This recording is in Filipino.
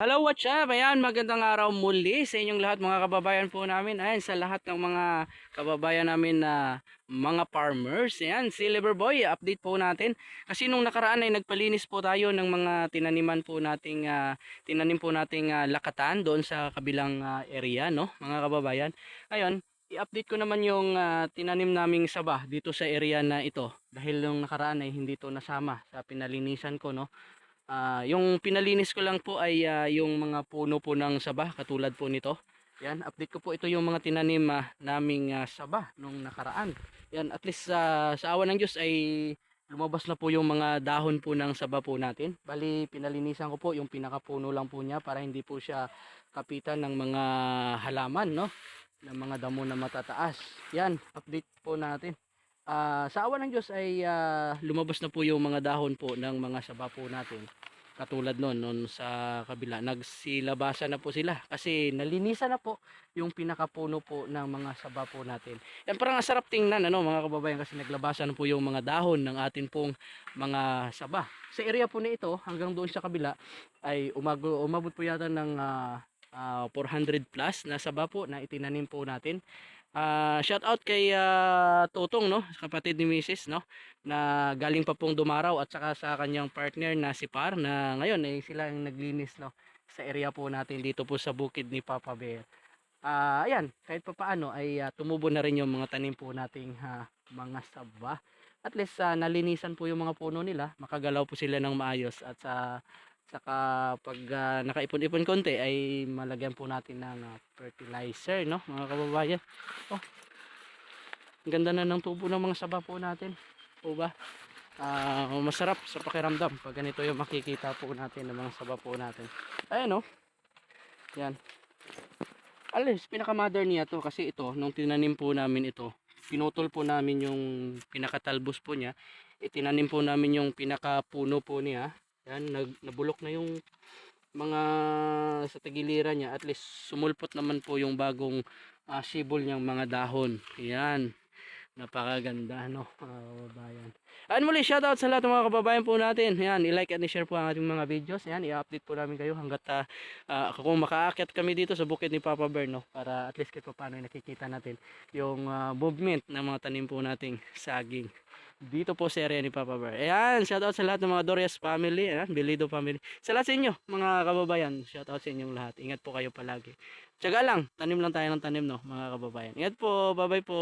Hello, what's up? Ayan, magandang araw muli sa inyong lahat mga kababayan po namin. Ayan, sa lahat ng mga kababayan namin na mga farmers. Ayan, si Liverboy, update po natin. Kasi nung nakaraan ay nagpalinis po tayo ng mga tinaniman po nating, ah, tinanim po nating ah, lakatan doon sa kabilang ah, area, no, mga kababayan. Ngayon, i-update ko naman yung ah, tinanim naming saba dito sa area na ito. Dahil nung nakaraan ay hindi to nasama sa pinalinisan ko, no. Ah, yung pinalinis ko lang po ay ah, yung mga puno po ng saba katulad po nito. Yan, update ko po ito yung mga tinanim ah, naming ah, saba nung nakaraan. Yan, at least ah, sa awa ng Diyos ay lumabas na po yung mga dahon po ng saba po natin. Bali, pinalinisan ko po yung pinakapuno lang po niya para hindi po siya kapitan ng mga halaman, no? Ng mga damo na matataas. Yan, update po natin. Ah, sa awa ng Diyos ay ah, lumabas na po yung mga dahon po ng mga saba po natin. Katulad nun, nun sa kabila, nagsilabasan na po sila kasi nalinisan na po yung pinakapuno po ng mga saba po natin. Yan parang ang sarap tingnan ano mga kababayan kasi naglabasan na po yung mga dahon ng atin pong mga saba. Sa area po na ito hanggang doon sa kabila ay umago, umabot po yata ng ah, ah, 400 plus na saba po na itinanim po natin. Ah, shout out kay ah, Tutong no, kapatid ni Mrs. no, na galing pa pong dumaraw at saka sa kanyang partner na si Par na ngayon ay sila ang naglinis no sa area po natin dito po sa bukid ni Papa Bear. Ah, ayan, kahit pa paano ay ah, tumubo na rin yung mga tanim po nating ha, mga saba. At least ah, nalinisan po yung mga puno nila, makagalaw po sila ng maayos at sa saka pag ah, nakaipon-ipon konti ay malagyan po natin ng ah, fertilizer no mga kababayan. Oh. Ang ganda na ng tubo ng mga saba po natin. Po ba? Ah, masarap sa pakiramdam pag ganito yung makikita po natin ng mga saba po natin. Ayan oh. Yan. Alis, pinaka-mother niya to kasi ito, nung tinanim po namin ito, pinutol po namin yung pinakatalbos po niya. Itinanim po namin yung pinakapuno po niya. Yan, nag, nabulok na yung mga sa tagiliran niya. At least sumulpot naman po yung bagong ah, sibol niyang mga dahon. Yan. Napakaganda, no, mga kababayan. At muli, shoutout sa lahat ng mga kababayan po natin. Yan, i-like at i-share po ang ating mga videos. Yan, i-update po namin kayo hanggat ah, ah, kung makaakyat kami dito sa bukid ni Papa Bear, no, para at least kahit pa paano nakikita natin yung ah, movement ng mga tanim po nating saging dito po sa area ni Papa Bear. Ayan, shoutout sa lahat ng mga Dorias family, ayan, Belido family. Sa lahat sa inyo, mga kababayan, shoutout sa inyong lahat. Ingat po kayo palagi. Tiyaga lang, tanim lang tayo ng tanim, no, mga kababayan. Ingat po, bye-bye po.